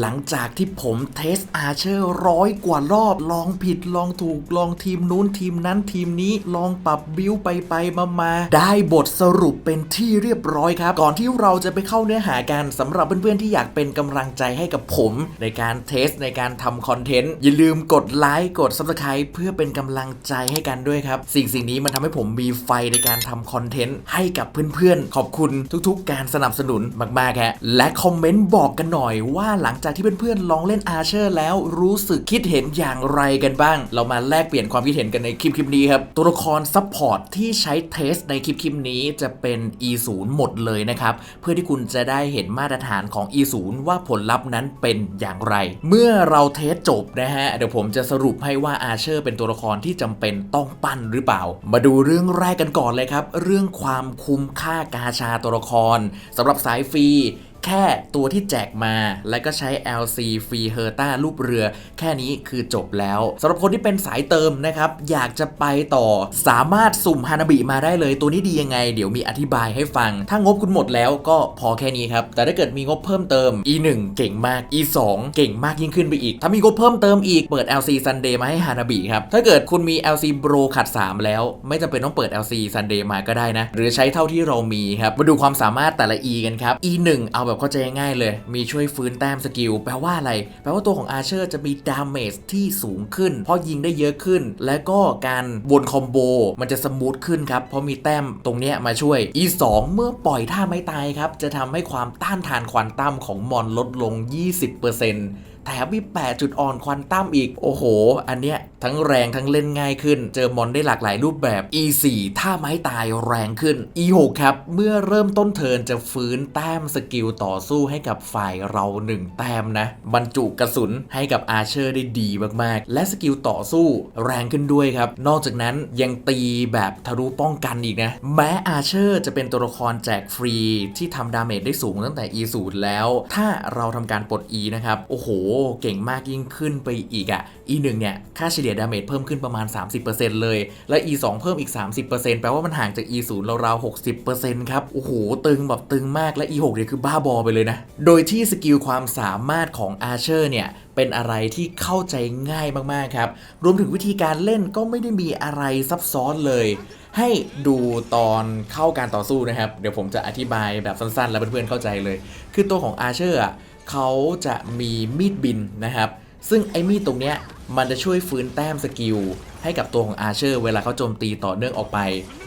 หลังจากที่ผมเทสอาเชอร์ร้อยกว่ารอบ ลองผิดลองถูกลองทีมนู้นทีมนั้นทีมนี้ลองปรับบิวไปไปมามาได้บทสรุปเป็นที่เรียบร้อยครับ ก่อนที่เราจะไปเข้าเนื้อหากันสำหรับเพื่อนๆที่อยากเป็นกำลังใจให้กับผม ในการเทสในการทำคอนเทนต์ อย่าลืมกดไลค์กด subscribe เพื่อเป็นกำลังใจให้กันด้วยครับ สิ่งสิ่งนี้มันทำให้ผมมีไฟในการทำคอนเทนต์ให้กับเพื่อนๆ ขอบคุณทุกๆ การสนับสนุนมากๆฮะและคอมเมนต์บอกกันหน่อยว่าหลังจากที่เพื่อนๆลองเล่นอาเชอร์แล้วรู้สึกคิดเห็นอย่างไรกันบ้าง เรามาแลกเปลี่ยนความคิดเห็นกันในคลิปคลิปนี้ครับ ตัวละครซัพพอร์ตที่ใช้เทสในคลิปคลิปนี้จะเป็น E0 หมดเลยนะครับ เพื่อที่คุณจะได้เห็นมาตรฐานของ E0 ว่าผลลัพธ์นั้นเป็นอย่างไร เมื่อเราเทสจบนะฮะ เดี๋ยวผมจะสรุปให้ว่าอาเชอร์เป็นตัวละครที่จำเป็นต้องปั้นหรือเปล่า มาดูเรื่องแรกกันก่อนเลยครับ เรื่องความคุ้มค่ากาชาตัวละครสำหรับสายฟรี แค่ตัวที่แจกมา แล้วก็ใช้ LC ฟรีเฮอร์ต้ารูปเรือ แค่นี้คือจบแล้วสำหรับคนที่เป็นสายเติมนะครับ อยากจะไปต่อสามารถสุ่มฮานาบิมาได้เลย ตัวนี้ดียังไง เดี๋ยวมีอธิบายให้ฟัง ถ้างบคุณหมดแล้วก็พอแค่นี้ครับ แต่ถ้าเกิดมีงบเพิ่มเติม E1 เก่งมาก E2 เก่งมากยิ่งขึ้นไปอีก ถ้ามีงบเพิ่มเติมอีกเปิด LC Sunday มาให้ฮานาบิครับถ้าเกิดคุณมี LC Bro ขัด 3 แล้ว ไม่จำเป็นต้องเปิด LC Sunday มาก็ได้นะ หรือใช้เท่าที่เรามีครับมาดูความสามารถแต่ละ E กันครับ E1 เอาแบบเข้าใจง่ายเลย มีช่วยฟื้นแต้มสกิล แปลว่าอะไร แปลว่าตัวของอาเชอร์จะมีดาเมจที่สูงขึ้น เพราะยิงได้เยอะขึ้น และก็การวนคอมโบมันจะสมูทขึ้นครับ เพราะมีแต้มตรงเนี้ยมาช่วย E2 เมื่อปล่อยท่าไม่ตายครับ จะทำให้ความต้านทานควอนตัมของมอนลดลง 20% แถมมี8จุดอ่อนควอนตัมอีก โอ้โห อันเนี้ยทั้งแรงทั้งเล่นง่ายขึ้น เจอมอนได้หลากหลายรูปแบบ E4 ท่าไม้ตายแรงขึ้น E6 ครับ เมื่อเริ่มต้นเทินจะฟื้นแต้มสกิลต่อสู้ให้กับฝ่ายเรา 1 แต้มนะ บรรจุกระสุนให้กับอาเชอร์ได้ดีมากๆ และสกิลต่อสู้แรงขึ้นด้วยครับ นอกจากนั้นยังตีแบบทะลุป้องกันอีกนะ แม้อาเชอร์จะเป็นตัวละครแจกฟรีที่ทำดาเมจได้สูงตั้งแต่ E0 แล้ว ถ้าเราทำการปลด E นะครับ โอ้โหเก่งมากยิ่งขึ้นไปอีกอะ E1 เนี่ย ค่าเฉลี่ยดาเมจเพิ่มขึ้นประมาณ 30%เลย และ E2 เพิ่มอีก 30%แปลว่ามันห่างจาก E0 ราวๆ60%ครับ โอ้โห ตึงแบบตึงมากและ E6 เนี่ยคือบ้าบอไปเลยนะ โดยที่สกิลความสามารถของอาเชอร์เนี่ยเป็นอะไรที่เข้าใจง่ายมากๆครับ รวมถึงวิธีการเล่นก็ไม่ได้มีอะไรซับซ้อนเลย ให้ดูตอนเข้าการต่อสู้นะครับ เดี๋ยวผมจะอธิบายแบบสั้นๆ แล้วเพื่อนๆเข้าใจเลย คือตัวของอาเชอร์อะ เขาจะมีมีดบินนะครับ ซึ่งไอ้มีดตรงเนี้ยมันจะช่วยฟื้นแต้มสกิลให้กับตัวของอาเชอร์เวลาเขาโจมตีต่อเนื่องออกไป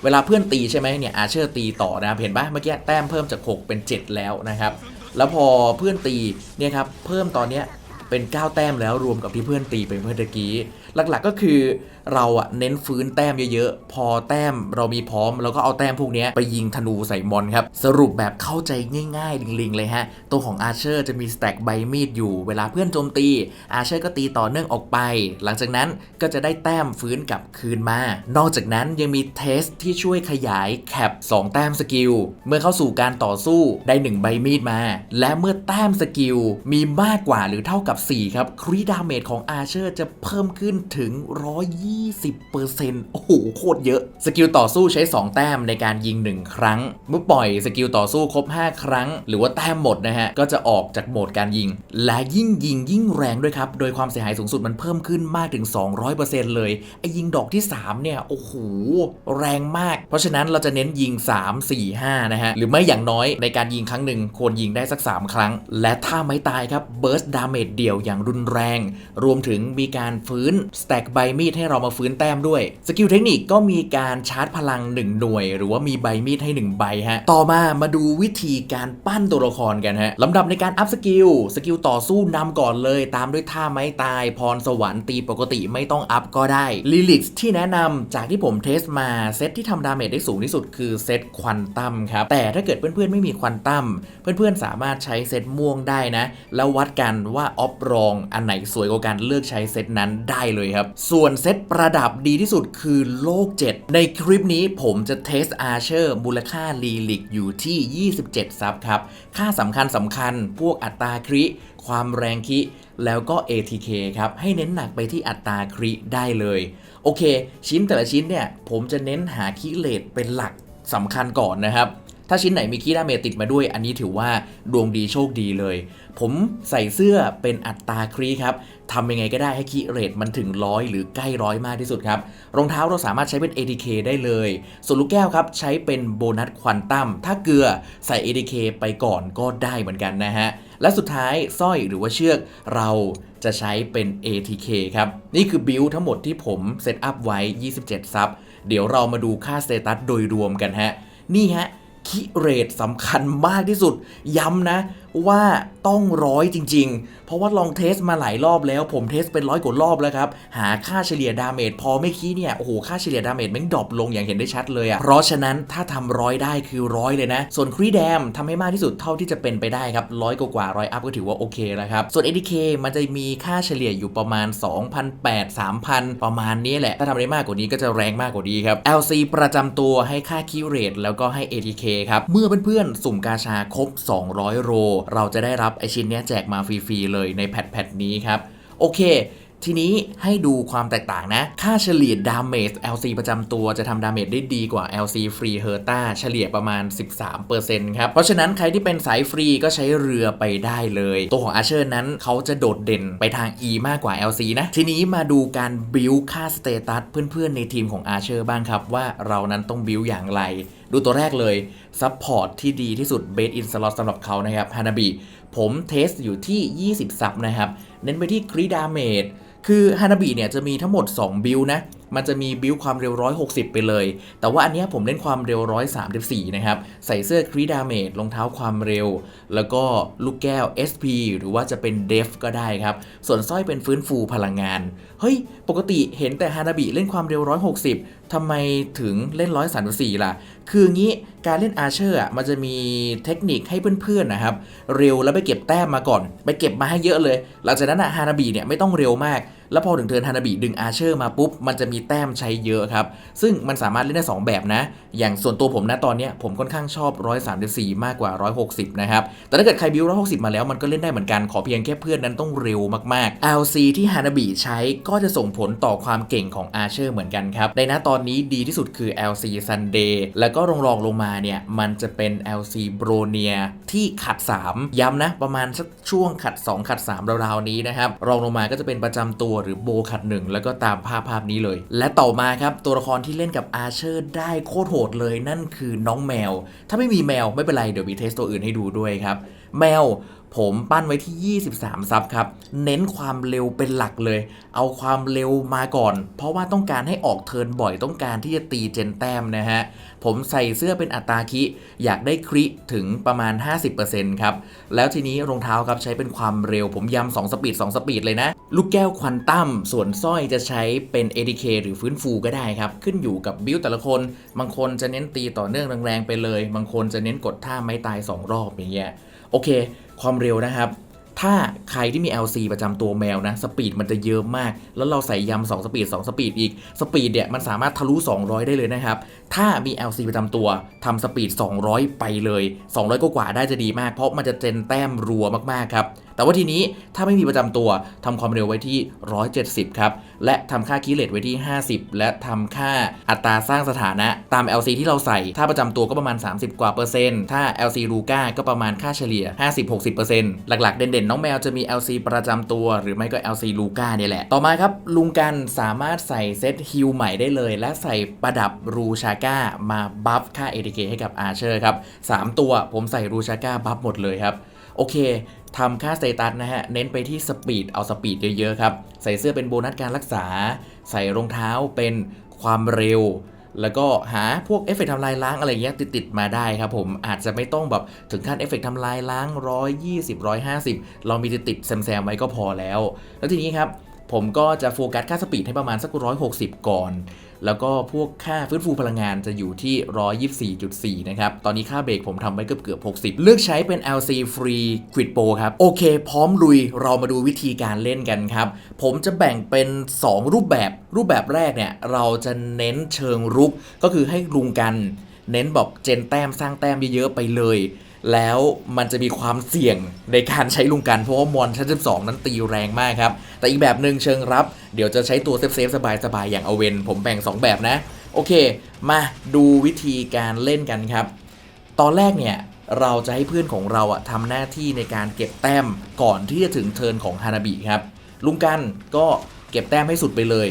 เวลาเพื่อนตีใช่ไหมเนี่ยอาเชอร์ตีต่อนะครับ เห็นปะเมื่อกี้แต้มเพิ่มจาก 6 เป็น 7 แล้วนะครับ แล้วพอเพื่อนตีเนี่ยครับเพิ่มตอนเนี้ย เป็น 9 แต้มแล้วรวมกับที่เพื่อนตีไปเมื่อตะกี้ หลักๆก็คือเราอะเน้นฟื้นแต้มเยอะๆ พอแต้มเรามีพร้อมเราก็เอาแต้มพวกนี้ไปยิงธนูใส่มอนครับ สรุปแบบเข้าใจง่ายๆลิงๆ เลยฮะ ตัวของอาเชอร์จะมีสแต็กใบมีดอยู่ เวลาเพื่อนโจมตี อาเชอร์ก็ตีต่อเนื่องออกไป หลังจากนั้นก็จะได้แต้มฟื้นกลับคืนมา นอกจากนั้นยังมีเทสที่ช่วยขยายแคป2 แต้มสกิล เมื่อเข้าสู่การต่อสู้ได้ 1 ใบมีดมา และเมื่อแต้มสกิลมีมากกว่าหรือเท่ากับ4 ครับครีดาเมจของอาเชอร์จะเพิ่มขึ้นถึง 120%โอ้โห โคตรเยอะ สกิลต่อสู้ใช้ 2 แต้มในการยิง 1 ครั้ง เมื่อปล่อยสกิลต่อสู้ครบ 5 ครั้ง หรือว่าแต้มหมดนะฮะ ก็จะออกจากโหมดการยิง และยิ่งยิงยิ่งแรงด้วยครับ โดยความเสียหายสูงสุดมันเพิ่มขึ้นมากถึง 200%เลยไอ้ยิงดอกที่ 3 เนี่ย โอ้โห แรงมาก เพราะฉะนั้นเราจะเน้นยิง 3 4 5 นะฮะ หรือไม่อย่างน้อยในการยิงครั้งหนึ่งควรยิงได้สัก 3 ครั้ง และถ้าไม่ตายครับเบิร์สดาเมจเดียวอย่างรุนแรง รวมถึงมีการฟื้นสแต็กใบมีดให้เรามาฟื้นแต้มด้วย สกิลเทคนิคก็มีการชาร์จพลัง 1 หน่วย หรือว่ามีใบมีดให้ 1 ใบฮะ ต่อมามาดูวิธีการปั้นตัวละครกันฮะลำดับในการอัพสกิล สกิลต่อสู้นำก่อนเลย ตามด้วยท่าไม้ตาย พรสวรรค์ตีปกติไม่ต้องอัพก็ได้ลิลิกที่แนะนำจากที่ผมเทสมาเซตที่ทำดาเมจได้สูงที่สุดคือเซตควอนตัมครับแต่ถ้าเกิดเพื่อนๆไม่มีควอนตัมเพื่อนๆสามารถใช้เซตม่วงได้นะ แล้ววัดกันว่าออฟรองอันไหนสวยกว่ากันเลือกใช้เซตนั้นได้เลยครับ ส่วนเซตประดับดีที่สุดคือโลก 7 ในคลิปนี้ผมจะเทสอาเชอร์มูลค่าลีลิกอยู่ที่ 27 ซับครับ ค่าสำคัญสำคัญพวกอัตราคริความแรงคิ แล้วก็ ATK ครับ ให้เน้นหนักไปที่อัตราคริได้เลย โอเค ชิ้นแต่ละชิ้นเนี่ย ผมจะเน้นหาคิเลตเป็นหลักสำคัญก่อนนะครับ ถ้าชิ้นไหนมีคีดาเมติดมาด้วย อันนี้ถือว่าดวงดีโชคดีเลย ผมใส่เสื้อเป็นอัตราครีครับทำยังไงก็ได้ให้คีเรทมันถึงร้อยหรือใกล้ร้อยมากที่สุดครับรองเท้าเราสามารถใช้เป็น ATK ได้เลย ส่วนลูกแก้วครับใช้เป็นโบนัสควอนตัมถ้าเกลือใส่ ATK ไปก่อนก็ได้เหมือนกันนะฮะและสุดท้ายสร้อยหรือว่าเชือกเราจะใช้เป็น ATK ครับ นี่คือบิลทั้งหมดที่ผมเซตอัพไว้ 27 ซับ เดี๋ยวเรามาดูค่าสเตตัสโดยรวมกันฮะ นี่ฮะคิเรทสำคัญมากที่สุด ย้ำนะ ว่าต้องร้อยจริง ๆ เพราะว่าลองเทสมาหลายรอบแล้ว ผมเทสเป็นร้อยกว่ารอบแล้วครับ หาค่าเฉลี่ยดาเมจพอไม่คีเนี่ย โอ้โห ค่าเฉลี่ยดาเมจแม่งดรอปลงอย่างเห็นได้ชัดเลยอะ่ะเพราะฉะนั้นถ้าทำร้อยได้คือร้อยเลยนะ ส่วนครีแดมทำให้มากที่สุดเท่าที่จะเป็นไปได้ครับร้อยกว่าร้อยอัพก็ถือว่าโอเคแล้วครับ ส่วน ADK มันจะมีค่าเฉลี่ยอยู่ประมาณ 2,800 3,000 ประมาณนี้แหละ ถ้าทำได้มากกว่านี้ก็จะแรงมากกว่านี้ครับ LC ประจำตัวให้ค่าคิวเรทแล้วก็ให้ ATK ครับ เมื่อเพื่อนๆ สุ่มกาชาครบ 200 โรเราจะได้รับไอชิ้นนี้แจกมาฟรีๆเลยในแพทแพทนี้ครับ โอเค ทีนี้ให้ดูความแตกต่างนะ ค่าเฉลี่ยดาเมจ LC ประจำตัวจะทำดาเมจได้ดีกว่า LC ฟรีเฮอร์ตาเฉลี่ยประมาณ 13%ครับ เพราะฉะนั้นใครที่เป็นสายฟรีก็ใช้เรือไปได้เลย ตัวของอาเชอร์นั้นเขาจะโดดเด่นไปทาง E มากกว่า LC นะ ทีนี้มาดูการบิวค่าสเตตัสเพื่อนๆ ในทีมของอาเชอร์บ้างครับ ว่าเรานั้นต้องบิวอย่างไร ดูตัวแรกเลยซัพพอร์ตที่ดีที่สุดเบสอินสล็อตสำหรับเขานะครับฮานาบิผมเทสอยู่ที่ 20 ซับนะครับ เน้นไปที่ครีดาเมจ คือฮานาบิเนี่ยจะมีทั้งหมด 2 บิลนะ มันจะมีบิลความเร็ว 160 ไปเลย แต่ว่าอันนี้ผมเล่นความเร็ว 134 นะครับ ใส่เสื้อครีดาเมจรองเท้าความเร็ว แล้วก็ลูกแก้ว SP หรือว่าจะเป็นเดฟก็ได้ครับ ส่วนสร้อยเป็นฟื้นฟูพลังงาน เฮ้ย ปกติเห็นแต่ฮานาบิเล่นความเร็ว 160 ทำไมถึงเล่น 134 ล่ะ คืองี้การเล่นอาร์เชอร์อะมันจะมีเทคนิคให้เพื่อนๆนะครับ เร็วแล้วไปเก็บแต้มมาก่อน ไปเก็บมาให้เยอะเลย หลังจากนั้นอะฮานาบิเนี่ยไม่ต้องเร็วมาก แล้วพอถึงเทิร์นฮานาบิดึงอาร์เชอร์มาปุ๊บ มันจะมีแต้มใช้เยอะครับ ซึ่งมันสามารถเล่นได้ 2 แบบนะ อย่างส่วนตัวผมนะตอนนี้ผมค่อนข้างชอบ 134 มากกว่า 160 นะครับ แต่ถ้าเกิดใครบิว160 มาแล้วมันก็เล่นได้เหมือนกันขอเพียงแค่เพื่อนนั้นต้องเร็วมากๆ LC ที่ฮานาบิใช้ก็จะส่งผลต่อความเก่งของอาร์เชอร์เหมือนกันครับในนะตอนนี้ดีที่สุดคือ LC Sunday แล้วก็รองรองลงมาเนี่ยมันจะเป็น LC b r o n i a ที่ขัด 3 ย้ำนะประมาณสักช่วงขัด 2 ขัด 3ราวๆนี้นะครับรองลงมาก็จะเป็นประจำตัวหรือโบขัดหนึ่งแล้วก็ตามภาพภาพนี้เลย และต่อมาครับตัวละครที่เล่นกับอาร์เชอร์ได้โคตรโหดเลยนั่นคือน้องแมว ถ้าไม่มีแมวไม่เป็นไรเดี๋ยวมีเทสตัวอื่นให้ดูด้วยครับแมว ผมปั้นไว้ที่ 23 ซับครับ เน้นความเร็วเป็นหลักเลย เอาความเร็วมาก่อน เพราะว่าต้องการให้ออกเทินบ่อยต้องการที่จะตีเจนแต้มนะฮะ ผมใส่เสื้อเป็นอัตราคิ อยากได้คริถึงประมาณ 50%ครับ แล้วทีนี้รองเท้าครับใช้เป็นความเร็วผมย้ำ2สปีด 2 สปีดเลยนะ ลูกแก้วควันตั้มส่วนสร้อยจะใช้เป็น ADK หรือฟื้นฟูก็ได้ครับ ขึ้นอยู่กับบิลแต่ละคน บางคนจะเน้นตีต่อเนื่องแรงๆไปเลย บางคนจะเน้นกดท่าไม้ตาย 2 รอบอย่างเงี้ย โอเค ความเร็วนะครับ ถ้าใครที่มี LC ประจำตัวแมวนะ สปีดมันจะเยอะมาก แล้วเราใส่ยำ2สปีด2สปีดอีก สปีดเนี่ยมันสามารถทะลุ 200 ได้เลยนะครับ ถ้ามี LC ประจำตัวทำสปีด 200 ไปเลย 200 กว่าได้จะดีมาก เพราะมันจะเจนแต้มรัวมากๆครับ แต่ว่าทีนี้ถ้าไม่มีประจำตัวทำความเร็วไว้ที่ 170 ครับ และทำค่าคีย์เลตไว้ที่ 50 และทำค่าอัตราสร้างสถานะตาม LC ที่เราใส่ ถ้าประจำตัวก็ประมาณ 30 กว่าเปอร์เซ็นต์ ถ้า LC ลูก้าก็ประมาณค่าเฉลี่ย 50-60%เปอร์เซ็นต์หลักๆ เด่นๆ น้องแมวจะมี LC ประจำตัว หรือไม่ก็ LC ลูก้าเนี่ยแหละ ต่อมาครับ ลุงกันสามารถใส่เซตฮิลใหม่ได้เลย และใส่ประดับรูชาก้ามาบัฟค่า ATK ให้กับอาร์เชอร์ครับสามตัวผมใส่รูชาก้าบัฟหมดเลยครับ โอเคทำค่าสเตตัสนะฮะ เน้นไปที่สปีด เอาสปีดเยอะๆครับ ใส่เสื้อเป็นโบนัสการรักษา ใส่รองเท้าเป็นความเร็ว แล้วก็หาพวกเอฟเฟกต์ทำลายล้างอะไรเงี้ยติดๆมาได้ครับผม อาจจะไม่ต้องแบบถึงขั้นเอฟเฟกต์ทำลายล้าง 120 150 เรามีติดๆแซมๆไว้ก็พอแล้ว แล้วทีนี้ครับผมก็จะโฟกัสค่าสปีดให้ประมาณสัก 160 ก่อน แล้วก็พวกค่าฟื้นฟูพลังงานจะอยู่ที่ 124.4 นะครับ ตอนนี้ค่าเบรกผมทำไว้เกือบเกือบ60 เลือกใช้เป็น LC Free Quid Pro ครับ โอเค พร้อมลุยเรามาดูวิธีการเล่นกันครับ ผมจะแบ่งเป็น 2 รูปแบบ รูปแบบแรกเนี่ย เราจะเน้นเชิงรุก ก็คือให้ลุงกัน เน้นบอกเจนแต้มสร้างแต้มเยอะๆไปเลย แล้วมันจะมีความเสี่ยงในการใช้ลุงกัน เพราะว่ามอนชั้น12 นั้นตีแรงมากครับ แต่อีกแบบหนึ่งเชิงรับ เดี๋ยวจะใช้ตัวเซฟเซฟสบายๆ อย่างอเวน ผมแบ่ง 2 แบบนะ โอเค มาดูวิธีการเล่นกันครับ ตอนแรกเนี่ย เราจะให้เพื่อนของเราอะทำหน้าที่ในการเก็บแต้มก่อนที่จะถึงเทิร์นของฮานาบิครับลุงกันก็เก็บแต้มให้สุดไปเลย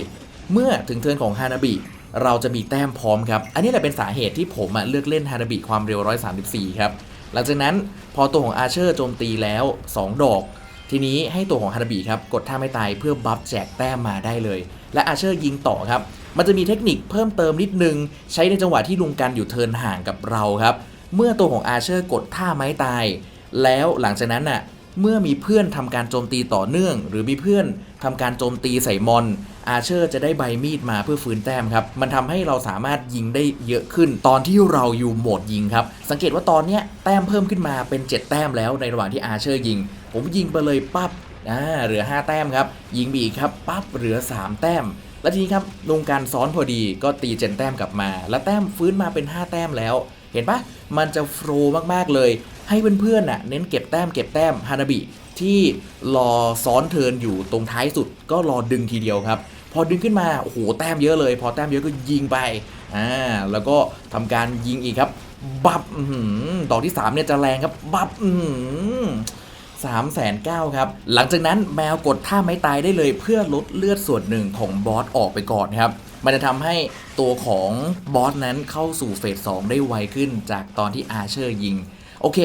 เมื่อถึงเทิร์นของฮานาบิเราจะมีแต้มพร้อมครับ อันนี้แหละเป็นสาเหตุที่ผมเลือกเล่นฮานาบิความเร็ว 134 ครับ หลังจากนั้นพอตัวของอาเชอร์โจมตีแล้ว 2 ดอก ทีนี้ให้ตัวของฮานาบิครับกดท่าไม่ตายเพื่อบัฟแจกแต้มมาได้เลย และอาเชอร์ยิงต่อครับ มันจะมีเทคนิคเพิ่มเติมนิดนึง ใช้ในจังหวะที่ลุงกันอยู่เทินห่างกับเราครับ เมื่อตัวของอาเชอร์กดท่าไม้ตาย แล้วหลังจากนั้นน่ะเมื่อมีเพื่อนทำการโจมตีต่อเนื่อง หรือมีเพื่อน ทำการโจมตีใส่มอน อาเชอร์จะได้ใบมีดมาเพื่อฟื้นแต้มครับ มันทำให้เราสามารถยิงได้เยอะขึ้น ตอนที่เราอยู่โหมดยิงครับ สังเกตว่าตอนเนี้ยแต้มเพิ่มขึ้นมาเป็น 7 แต้มแล้วในระหว่างที่อาเชอร์ยิง ผมยิงไปเลยปั๊บอ่าเหลือ 5 แต้มครับ ยิงไปอีครับปั๊บเหลือ 3 แต้ม แล้วทีนี้ครับลงการซ้อนพอดีก็ตีเจนแต้มกลับมา แล้วแต้มฟื้นมาเป็น 5 แต้มแล้ว เห็นปะมันจะโฟล์มากๆเลย ให้เพื่อนๆน่ะเน้นเก็บแต้มเก็บแต้มฮานาบิที่รอซ้อนเทินอยู่ตรงท้ายสุดก็รอดึงทีเดียวครับพอดึงขึ้นมาโอ้โหแต้มเยอะเลย พอแต้มเยอะก็ยิงไปอ่าแล้วก็ทำการยิงอีกครับ บับดอกที่3เนี่ยจะแรงครับ บับสามแสนเก้าครับ หลังจากนั้นแมวกดท่าไม้ตายได้เลยเพื่อลดเลือดส่วนหนึ่งของบอสออกไปก่อนครับ มันจะทำให้ตัวของบอสนั้นเข้าสู่เฟส2ได้ไวขึ้นจากตอนที่อาเชอร์ยิง โอเค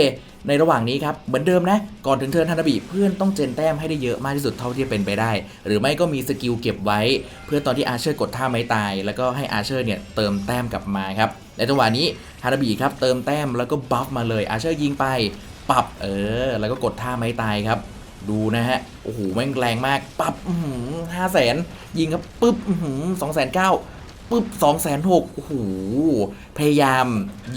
ในระหว่างนี้ครับเหมือนเดิมนะ ก่อนถึงเทิร์นฮานาบิเพื่อนต้องเจนแต้มให้ได้เยอะมากที่สุดเท่าที่เป็นไปได้ หรือไม่ก็มีสกิลเก็บไว้ เพื่อตอนที่อาเชอร์กดท่าไม้ตาย แล้วก็ให้อาเชอร์เนี่ยเติมแต้มกลับมาครับในจังหวะนี้ฮานาบิครับเติมแต้มแล้วก็บัฟมาเลยอาเชอร์ยิงไปปรับเออแล้วก็กดท่าไม้ตายครับดูนะฮะ โอ้โห แม่งแรงมาก ปับห้าแสน ยิงครับ ปึ๊บสองแสนเก้า ปึ๊บสองแสนหกโอ้โห พยายาม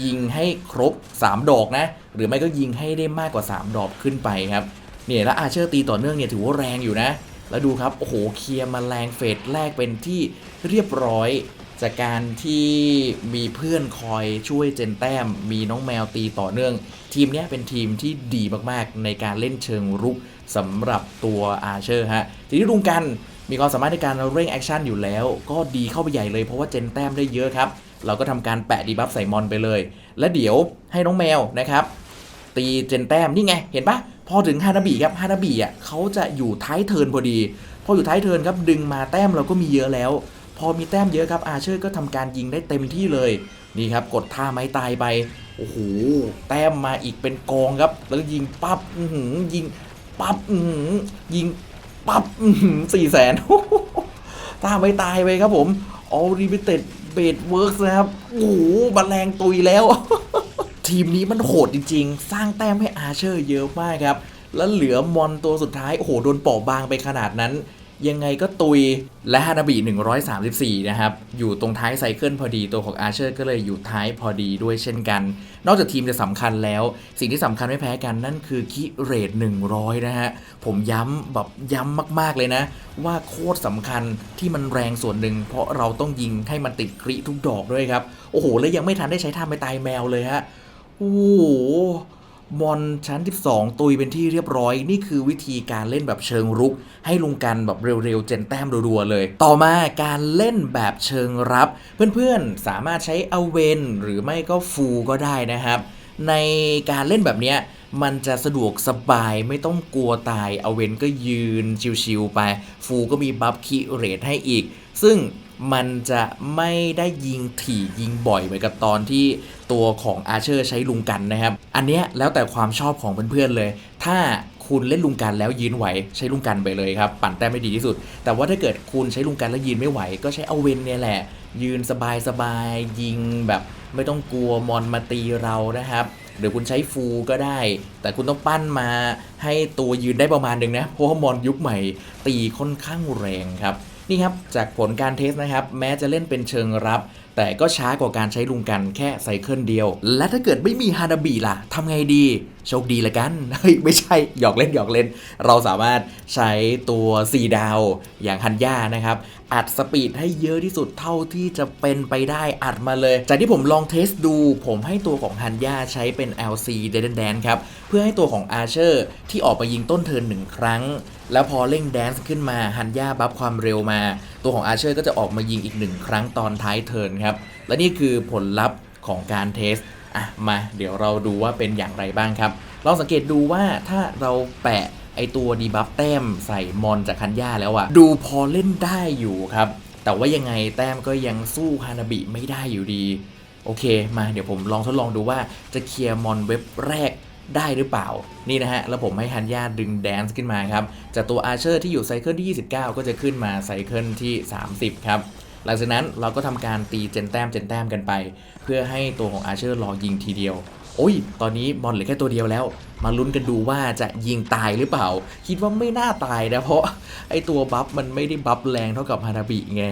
ยิงให้ครบ 3 ดอกนะ หรือไม่ก็ยิงให้ได้มากกว่า 3 ดอกขึ้นไปครับ เนี่ยแล้วอาเชอร์ตีต่อเนื่องเนี่ยถือว่าแรงอยู่นะ แล้วดูครับ โอ้โห เคลียร์มาแรงเฟสแรกเป็นที่เรียบร้อย จากการที่มีเพื่อนคอยช่วยเจนแต้ม มีน้องแมวตีต่อเนื่อง ทีมนี้เป็นทีมที่ดีมากๆ ในการเล่นเชิงรุกสำหรับตัวอาเชอร์ฮะ ทีนี้ลุงกัน มีความสามารถในการเร่งแอคชั่นอยู่แล้ว ก็ดีเข้าไปใหญ่เลยเพราะว่าเจนแต้มได้เยอะครับ เราก็ทำการแปะดีบัฟใส่มอนไปเลย และเดี๋ยวให้น้องแมวนะครับ ตีเจนแต้มนี่ไง เห็นปะพอถึงฮานาบิครับฮานาบิอะเขาจะอยู่ท้ายเทิร์นพอดีพออยู่ท้ายเทิร์นครับดึงมาแต้มเราก็มีเยอะแล้ว พอมีแต้มเยอะครับอาเชอร์ก็ทำการยิงได้เต็มที่เลยนี่ครับกดท่าไม้ตายไปโอ้โหแต้มมาอีกเป็นกองครับ แล้วยิงปั๊บยิงปั๊บยิง ปั๊บสี่แสนตาไม่ตายไปครับผม All Limited b a d Works นะครับ โอ้โหบันแรงตุยแล้ว ทีมนี้มันโหดจริง ๆ สร้างแต้มให้อาเชอร์เยอะมากครับ แล้วเหลือมอนตัวสุดท้าย โอ้โห โดนป่อบางไปขนาดนั้น ยังไงก็ตุยและฮานาบิ 134 นะครับ อยู่ตรงท้ายไซเคิลพอดีตัวของอาเชอร์ก็เลยอยู่ท้ายพอดีด้วยเช่นกัน นอกจากทีมจะสำคัญแล้ว สิ่งที่สำคัญไม่แพ้กันนั่นคือคิเรท100 นะฮะ ผมย้ำแบบย้ำมากๆเลยนะ ว่าโคตรสำคัญที่มันแรงส่วนหนึ่ง เพราะเราต้องยิงให้มันติดคริทุกดอกด้วยครับ โอ้โห แล้วยังไม่ทันได้ใช้ท่าไม่ตายแมวเลยฮะโอ้โห มอนชั้น 12 ตุยเป็นที่เรียบร้อย นี่คือวิธีการเล่นแบบเชิงรุก ให้ลุงกันแบบเร็วๆ เจนแต้มรัวๆเลย ต่อมาการเล่นแบบเชิงรับ เพื่อนๆ สามารถใช้เอาเวนหรือไม่ก็ฟูก็ได้นะครับ ในการเล่นแบบเนี้ยมันจะสะดวกสบายไม่ต้องกลัวตายเอาเวนก็ยืนชิวๆไป ฟูก็มีบัฟคิเรทให้อีก ซึ่ง มันจะไม่ได้ยิงถี่ยิงบ่อยเหมือนกับตอนที่ตัวของอาเชอร์ใช้ลุงกันนะครับ อันเนี้ยแล้วแต่ความชอบของเพื่อนๆเลย ถ้าคุณเล่นลุงกันแล้วยืนไหวใช้ลุงกันไปเลยครับ ปั่นแต้มไม่ดีที่สุด แต่ว่าถ้าเกิดคุณใช้ลุงกันแล้วยืนไม่ไหว ก็ใช้เอาเวนเนี่ยแหละ ยืนสบายๆยิงแบบไม่ต้องกลัวมอนมาตีเรานะครับหรือคุณใช้ฟูก็ได้ แต่คุณต้องปั้นมาให้ตัวยืนได้ประมาณหนึ่งนะ เพราะว่ามอนยุคใหม่ตีค่อนข้างแรงครับ นี่ครับจากผลการเทสนะครับ แม้จะเล่นเป็นเชิงรับ แต่ก็ช้ากว่าการใช้ลุงกันแค่ไซเคิลเดียว และถ้าเกิดไม่มีฮานาบิล่ะทำไงดี โชคดีละกัน เฮ้ย ไม่ใช่ หยอกเล่นหยอกเล่น เราสามารถใช้ตัว 4 ดาวอย่างฮันย่านะครับ อัดสปีดให้เยอะที่สุดเท่าที่จะเป็นไปได้อัดมาเลย จากที่ผมลองเทสดู ผมให้ตัวของฮันย่าใช้เป็น LC d a n d a n ครับ เพื่อให้ตัวของอาเชอร์ที่ออกมายิงต้นเทิร์นหนึ่งครั้ง แล้วพอเร่งแดนซ์ขึ้นมาฮันย่าบัฟความเร็วมา ตัวของอาเชอร์ก็จะออกมายิงอีกหนึ่งครั้งตอนท้ายเทิร์นครับและนี่คือผลลัพธ์ของการเทส อะมาเดี๋ยวเราดูว่าเป็นอย่างไรบ้างครับลองสังเกตดูว่าถ้าเราแปะไอตัวดีบัฟแต้มใส่มอนจากคันย่าแล้วอะดูพอเล่นได้อยู่ครับ แต่ว่ายังไงแต้มก็ยังสู้ฮานาบิไม่ได้อยู่ดี โอเค มาเดี๋ยวผมลองทดลองดูว่าจะเคลียร์มอนเว็บแรกได้หรือเปล่า นี่นะฮะ แล้วผมให้ฮันย่าดึงแดนซ์ขึ้นมาครับ จากตัวอาร์เชอร์ที่อยู่ไซเคิลที่ 29 ก็จะขึ้นมาไซเคิลที่ 30 ครับ หลังจากนั้นเราก็ทำการตีเจนแต้มเจนแต้มกันไป เพื่อให้ตัวของอาเชอร์รอยิงทีเดียว โอ้ย ตอนนี้บอลเหลือแค่ตัวเดียวแล้ว มาลุ้นกันดูว่าจะยิงตายหรือเปล่า คิดว่าไม่น่าตายนะเพราะไอตัวบัฟมันไม่ได้บัฟแรงเท่ากับฮานาบิไง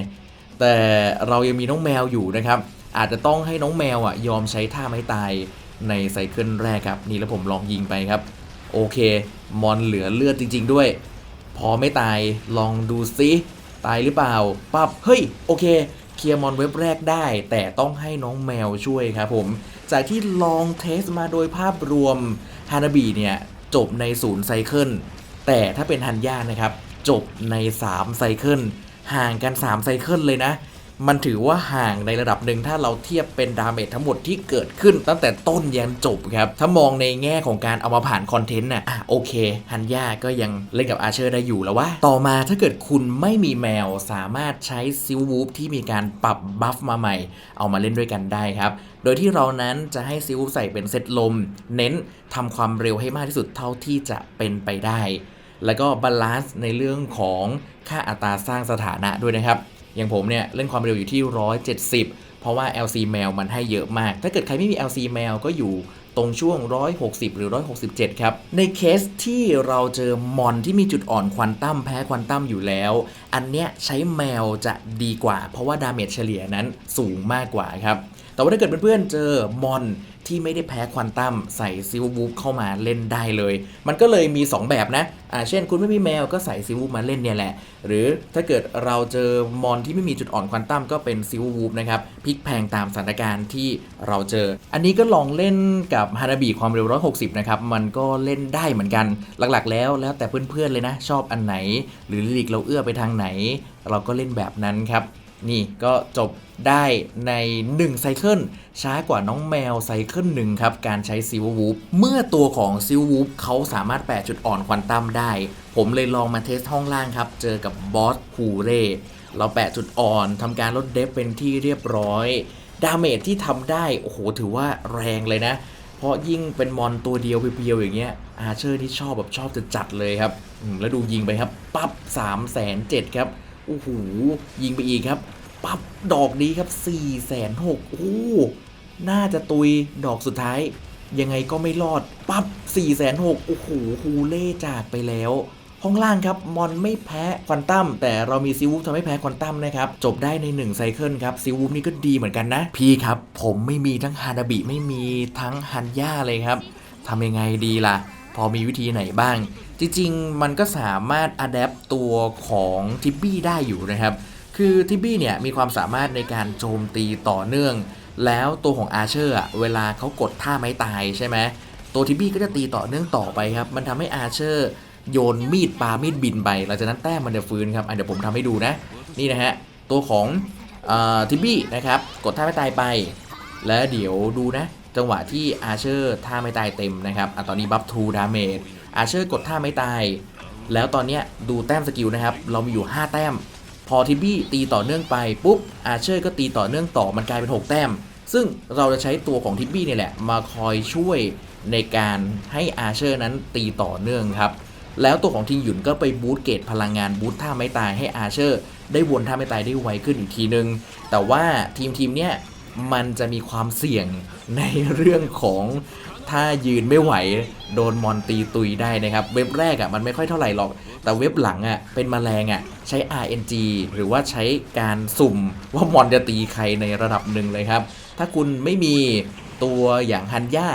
แต่เรายังมีน้องแมวอยู่นะครับ อาจจะต้องให้น้องแมวอะยอมใช้ท่าไม้ตายในไซเคิลแรกครับ นี่แล้วผมลองยิงไปครับ โอเค มอนเหลือเลือดจริง ๆ ด้วย พอไม่ตายลองดูซิ ตายหรือเปล่าปั๊บเฮ้ยโอเคเคลียร์มอนเว็บแรกได้ แต่ต้องให้น้องแมวช่วยครับผม จากที่ลองเทสมาโดยภาพรวมฮานาบีเนี่ยจบในศูนย์ไซเคิลแต่ถ้าเป็นฮันย่านะครับ จบใน 3 ไซเคิลห่างกัน 3 ไซเคิลเลยนะ มันถือว่าห่างในระดับหนึ่งถ้าเราเทียบเป็นดาเมจทั้งหมดที่เกิดขึ้นตั้งแต่ต้นยันจบครับ ถ้ามองในแง่ของการเอามาผ่านคอนเทนต์น่ะโอเค ฮันย่าก็ยังเล่นกับอาเชอร์ได้อยู่แล้วว่า ต่อมาถ้าเกิดคุณไม่มีแมวสามารถใช้ซิลวูฟที่มีการปรับบัฟมาใหม่ เอามาเล่นด้วยกันได้ครับ โดยที่เรานั้นจะให้ซิลวูฟใส่เป็นเซตลม เน้นทำความเร็วให้มากที่สุดเท่าที่จะเป็นไปได้ แล้วก็บาลานซ์ในเรื่องของค่าอัตราสร้างสถานะด้วยนะครับ อย่างผมเนี่ยเล่นความเร็วอยู่ที่ 170 เพราะว่า LC แมวมันให้เยอะมาก ถ้าเกิดใครไม่มี LC แมวก็อยู่ตรงช่วง 160 หรือ 167 ครับ ในเคสที่เราเจอมอนที่มีจุดอ่อนควอนตัมแพ้ควอนตัมอยู่แล้ว อันเนี้ยใช้แมวจะดีกว่า เพราะว่าดาเมจเฉลี่ยนั้นสูงมากกว่าครับ แต่ว่าถ้าเกิดเพื่อนๆเจอมอน ที่ไม่ได้แพ้ควอนตัมใส่ซิลวูฟเข้ามาเล่นได้เลย มันก็เลยมี 2 แบบนะอ่าเช่นคุณไม่มีแมวก็ใส่ซิลวูฟมาเล่นเนี่ยแหละ หรือถ้าเกิดเราเจอมอนที่ไม่มีจุดอ่อนควอนตัมก็เป็นซิลวูฟนะครับพลิกแพงตามสถานการณ์ที่เราเจอ อันนี้ก็ลองเล่นกับฮานาบิความเร็ว 160 นะครับ มันก็เล่นได้เหมือนกัน หลักๆ แล้วแล้วแต่เพื่อนๆเลยนะ ชอบอันไหน หรือลิกเราเอื้อไปทางไหน เราก็เล่นแบบนั้นครับ นี่ก็จบได้ใน1ไซเคิลช้ากว่าน้องแมวไซเคิลหนึ่งครับ การใช้ซิลวูฟเมื่อตัวของซิลวูฟเขาสามารถแปะจุดอ่อนควอนตัมได้ ผมเลยลองมาเทสห้องล่างครับ เจอกับบอสคูเร่เราแปะจุดอ่อนทำการลดเดฟเป็นที่เรียบร้อย ดาเมจที่ทำได้ โอ้โห ถือว่าแรงเลยนะ เพราะยิ่งเป็นมอนตัวเดียวเพียวๆอย่างเงี้ยอาเชอร์ที่ชอบแบบชอบจะจัดเลยครับแล้วดูยิงไปครับปั๊บ3 0 0 0 0 0ครับโอ้โหยิงไปอีกครับ ปั๊บดอกนี้ครับ4ี่แสนหกโอ้น่าจะตุยดอกสุดท้าย ยังไงก็ไม่รอด ปั๊บ4ี่แสนหกโอ้โหฮูเล่จากไปแล้วห้องล่างครับมอนไม่แพ้ควอนตัมแต่เรามีซิวูฟทำให้แพ้ควอนตัมนะครับ จบได้ใน 1 ไซเคิลครับซิวูฟนี่ก็ดีเหมือนกันนะ พี่ครับ ผมไม่มีทั้งฮานาบิไม่มีทั้งฮันย่าเลยครับทำยังไงดีล่ะ พอมีวิธีไหนบ้าง จริง ๆ มันก็สามารถอัดแอปตัวของทิบบี้ได้อยู่นะครับ คือทิบบี้เนี่ยมีความสามารถในการโจมตีต่อเนื่อง แล้วตัวของอาเชอร์เวลาเขากดท่าไม้ตายใช่ไหมตัวทิบบี้ก็จะตีต่อเนื่องต่อไปครับ มันทำให้อาเชอร์โยนมีดปามีดบินไป หลังจากนั้นแต้มมันจะฟื้นครับอะเดี๋ยวผมทำให้ดูนะ นี่นะฮะ ตัวของทิบบี้นะครับ กดท่าไม้ตายไป แล้วเดี๋ยวดูนะ จังหวะที่อาเชอร์ท่าไม่ตายเต็มนะครับอตอนนี้บัฟทูดาเมจอาเชอร์กดท่าไม่ตาย แล้วตอนนี้ดูแต้มสกิลนะครับ เรามีอยู่ 5 แต้ม พอทิบบี้ตีต่อเนื่องไปปุ๊บอาเชอร์ก็ตีต่อเนื่องต่อมันกลายเป็น 6 แต้ม ซึ่งเราจะใช้ตัวของทิบบี้เนี่ยแหละ มาคอยช่วยในการให้อาเชอร์นั้นตีต่อเนื่องครับ แล้วตัวของทิงหยุนก็ไปบูตเกตพลังงานบูตท่าไม้ตายให้อาเชอร์ ได้วนท่าไม้ตายได้ไวขึ้นอีกทีนึง แต่ว่าทีมทีมเนี้ยมันจะมีความเสี่ยงในเรื่องของ ถ้ายืนไม่ไหวโดนมอนตีตุยได้นะครับ เว็บแรกอะ่ะมันไม่ค่อยเท่าไหร่หรอก แต่เว็บหลังอะ่ะเป็นมแมลงอะ่ะใช้ RNG หรือว่าใช้การสุ่มว่ามอนจะตีใครในระดับหนึ่งเลยครับ ถ้าคุณไม่มีตัวอย่างฮันย่า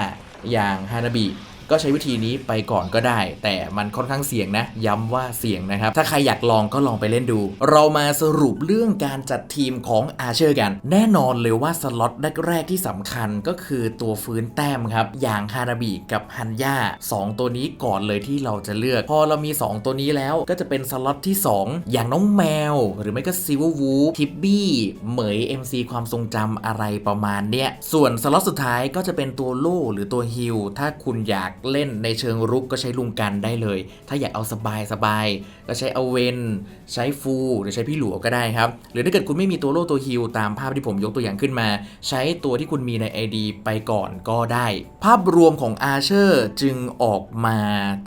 อย่างฮานาบิ ก็ใช้วิธีนี้ไปก่อนก็ได้ แต่มันค่อนข้างเสี่ยงนะ ย้ำว่าเสี่ยงนะครับ ถ้าใครอยากลองก็ลองไปเล่นดู เรามาสรุปเรื่องการจัดทีมของอาเชอร์กัน แน่นอนเลยว่าสล็อตแรกๆที่สำคัญก็คือตัวฟื้นแต้มครับ อย่างฮานาบิกับฮันย่า2ตัวนี้ก่อนเลยที่เราจะเลือก พอเรามี 2 ตัวนี้แล้วก็จะเป็นสล็อตที่ 2 อย่างน้องแมว หรือไม่ก็ซิววูทิปบี้เหมย MC ความทรงจำอะไรประมาณเนี้ยส่วนสล็อตสุดท้ายก็จะเป็นตัวโล่หรือตัวฮิลถ้าคุณอยากเล่นในเชิงรุกก็ใช้ลุงกันได้เลย ถ้าอยากเอาสบายสบายๆก็ใช้เอาเวนใช้ฟูหรือใช้พี่หลัวก็ได้ครับ หรือถ้าเกิดคุณไม่มีตัวโล่ตัวฮิลตามภาพที่ผมยกตัวอย่างขึ้นมา ใช้ตัวที่คุณมีใน ID ไปก่อนก็ได้ ภาพรวมของอาเชอร์จึงออกมา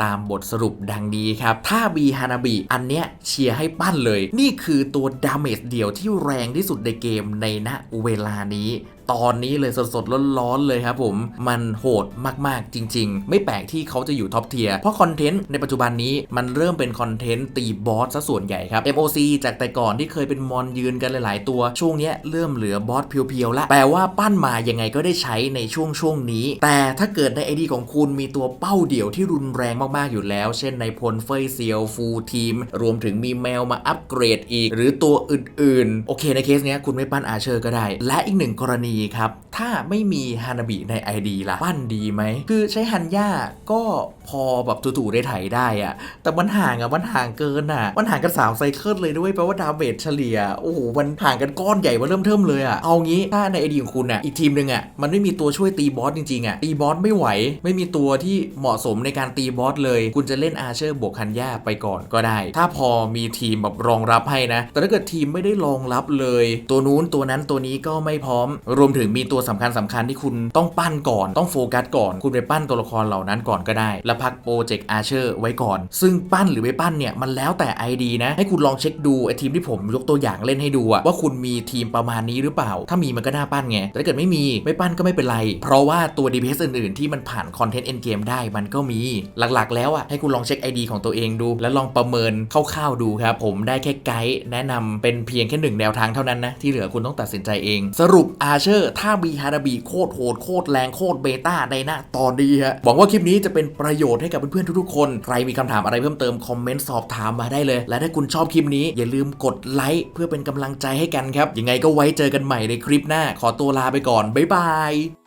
ตามบทสรุปดังนี้ครับถ้าบีฮานาบิอันเนี้ยเชียร์ให้ปั้นเลย นี่คือตัวดาเมจเดียวที่แรงที่สุดในเกมในณเวลานี้ ตอนนี้เลยสดๆร้อนๆเลยครับผม มันโหดมากๆจริง ๆ ไม่แปลกที่เขาจะอยู่ท็อปเทียร์เพราะคอนเทนต์ในปัจจุบันนี้มันเริ่มเป็นคอนเทนต์ตีบอสซะส่วนใหญ่ครับ MOC จากแต่ก่อนที่เคยเป็นมอนยืนกันหลาย ๆ ตัวช่วงนี้เริ่มเหลือบอสเพียวๆละแปลว่าปั้นมายังไงก็ได้ใช้ในช่วงช่วงนี้ แต่ถ้าเกิดในไอดีของคุณมีตัวเป้าเดี่ยวที่รุนแรงมาก ๆ อยู่แล้ว เช่นในพลเฟยเซียวฟูลทีม รวมถึงมีแมวมาอัปเกรดอีก หรือตัวอื่น ๆ โอเคในเคสนี้คุณไม่ปั้นอาเชอร์ก็ได้ และอีกหนึ่งกรณีครับถ้าไม่มีฮานาบิใน ID ล่ะปั้นดีไหมคือใช้ฮันย่าก็พอแบบถูๆได้ไถได้อะแต่มันห่างอะมันห่างเกินอะมันห่างกันสามไซเคิลเลยด้วยแปลว่าดาเมจเฉลี่ยโอ้โหมันห่างกันก้อนใหญ่มาเริ่มเทิมเลยอะเอางี้ถ้าใน ID ของคุณอะอีกทีมหนึ่งอะมันไม่มีตัวช่วยตีบอสจริงๆอะตีบอสไม่ไหว ไม่มีตัวที่เหมาะสมในการตีบอสเลย คุณจะเล่นอาเชอร์บวกฮันย่าไปก่อนก็ได้ ถ้าพอมีทีมแบบรองรับให้นะ แต่ถ้าเกิดทีมไม่ได้รองรับเลย ตัวนู้นตัวนั้นตัวนี้ก็ไม่พร้อม รวมถึงมีตัวสำคัญสำคัญที่คุณต้องปั้นก่อน ต้องโฟกัสก่อน คุณไปปั้นตัวละครเหล่านั้นก่อนก็ได้ แล้วพักโปรเจกต์อาเชอร์ไว้ก่อน ซึ่งปั้นหรือไม่ปั้นเนี่ยมันแล้วแต่ ID นะ ให้คุณลองเช็คดูไอทีมที่ผมยกตัวอย่างเล่นให้ดูอะว่าคุณมีทีมประมาณนี้หรือเปล่า ถ้ามีมันก็น่าปั้นไง แต่ถ้าเกิดไม่มีไม่ปั้นก็ไม่เป็นไร เพราะว่าตัว DPS อื่นๆ ที่มันผ่านคอนเทนต์เอ็นเกมได้มันก็มีหลักๆ แล้วอะให้คุณลองเช็ค ID ของตัวเองดู แล้วลองประเมินคร่าวๆดูครับผมได้แค่ไกด์แนะนำเป็นเพียงแค่หนึ่งแนวทางเท่านั้นนะที่เหลือคุณต้องตัดสินใจเอง สรุปอาเชอร์ถ้ามีฮาราบีโคตรโหดโคตรแรงโคตรเบต้าในหน้าตอนนี้ฮะหวังว่าคลิปนี้จะเป็นประโยชน์ให้กับเพื่อนๆทุกๆ คน ใครมีคำถามอะไรเพิ่มเติมคอมเมนต์สอบถามมาได้เลย และถ้าคุณชอบคลิปนี้อย่าลืมกดไลค์เพื่อเป็นกำลังใจให้กันครับ ยังไงก็ไว้เจอกันใหม่ในคลิปหน้า ขอตัวลาไปก่อน บ๊ายบาย